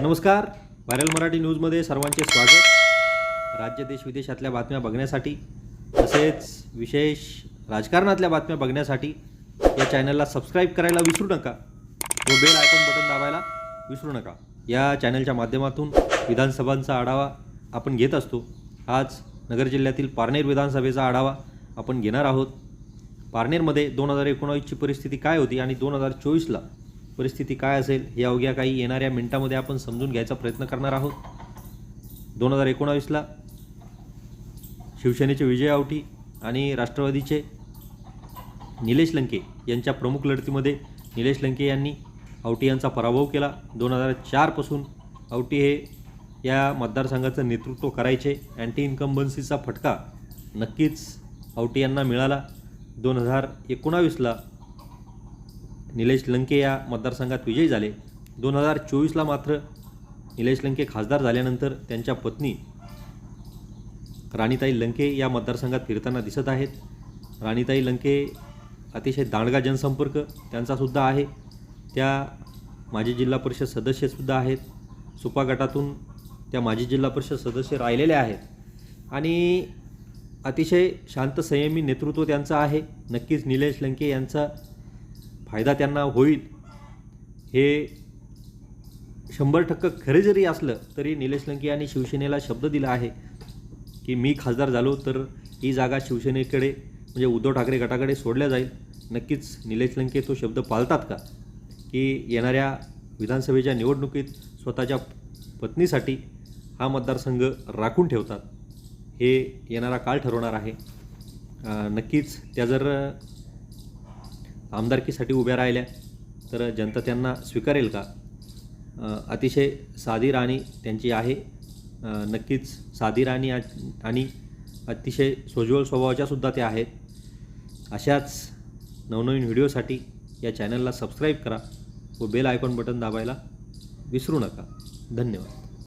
नमस्कार. व्हायरल मराठी न्यूजमध्ये सर्वांचे स्वागत. राज्य देश विदेशातल्या बातम्या बघण्यासाठी तसेच विशेष राजकारणातल्या बातम्या बघण्यासाठी या चॅनलला सबस्क्राईब करायला विसरू नका. व बेल आयकॉन बटन दाबायला विसरू नका. या चॅनलच्या माध्यमातून विधानसभांचा आढावा आपण घेत असतो. आज नगर जिल्ह्यातील पारनेर विधानसभेचा आढावा आपण घेणार आहोत. पारनेरमध्ये दोन हजार एकोणावीसची परिस्थिती काय होती आणि दोन हजार चोवीसला परिस्थिती काय असेल हे अवघ्या काही येणाऱ्या मिनिटामध्ये आपण समजून घ्यायचा प्रयत्न करणार आहोत. दोन हजार एकोणावीसला शिवसेनेचे विजय आवटी आणि राष्ट्रवादीचे निलेश लंके यांच्या प्रमुख लढतीमध्ये निलेश लंके यांनी आवटी यांचा पराभव केला. दोन हजार चारपासून आवटी हे या मतदारसंघाचं नेतृत्व करायचे. अँटी इन्कम्बन्सीचा फटका नक्कीच आवटी यांना मिळाला. दोन हजार एकोणावीसला निलेश लंके या मतदारसंघात विजयी झाले. दोन हजार चोवीसला मात्र निलेश लंके खासदार झाल्यानंतर त्यांच्या पत्नी राणीताई लंके या मतदारसंघात फिरताना दिसत आहेत. राणीताई लंके अतिशय दांडगा जनसंपर्क त्यांचासुद्धा आहे. त्या माजी जिल्हा परिषद सदस्यसुद्धा आहेत. सुपा गटातून त्या माजी जिल्हा परिषद सदस्य राहिलेल्या आहेत. आणि अतिशय शांत संयमी नेतृत्व त्यांचं आहे. नक्कीच निलेश लंके यांचा फायदा त्यांना होईल हे शंभर टक्के खरे जरी असलं तरी निलेश लंके यांनी शिवसेनेला शब्द दिला आहे की मी खासदार झालो तर ही जागा शिवसेनेकडे म्हणजे उद्धव ठाकरे गटाकडे सोडल्या जाईल. नक्कीच निलेश लंके तो शब्द पाळतात का? की येणाऱ्या विधानसभेच्या निवडणुकीत स्वतःच्या पत्नीसाठी हा मतदारसंघ राखून ठेवतात. हे येणारा काळ ठरवणार आहे. नक्कीच त्या जर आमदारकीसाठी उभ्या राहिल्या. तर जनता त्यांना स्वीकारेल का? अतिशय साधी राणी त्यांची आहे. नक्कीच साधी राणी आ- आणि अतिशय सोज्वल स्वभावाच्या सुद्धा त्या आहेत. अशाच नवनवीन व्हिडिओसाठी या चॅनलला सबस्क्राईब करा व बेल आयकॉन बटन दाबायला विसरू नका. धन्यवाद.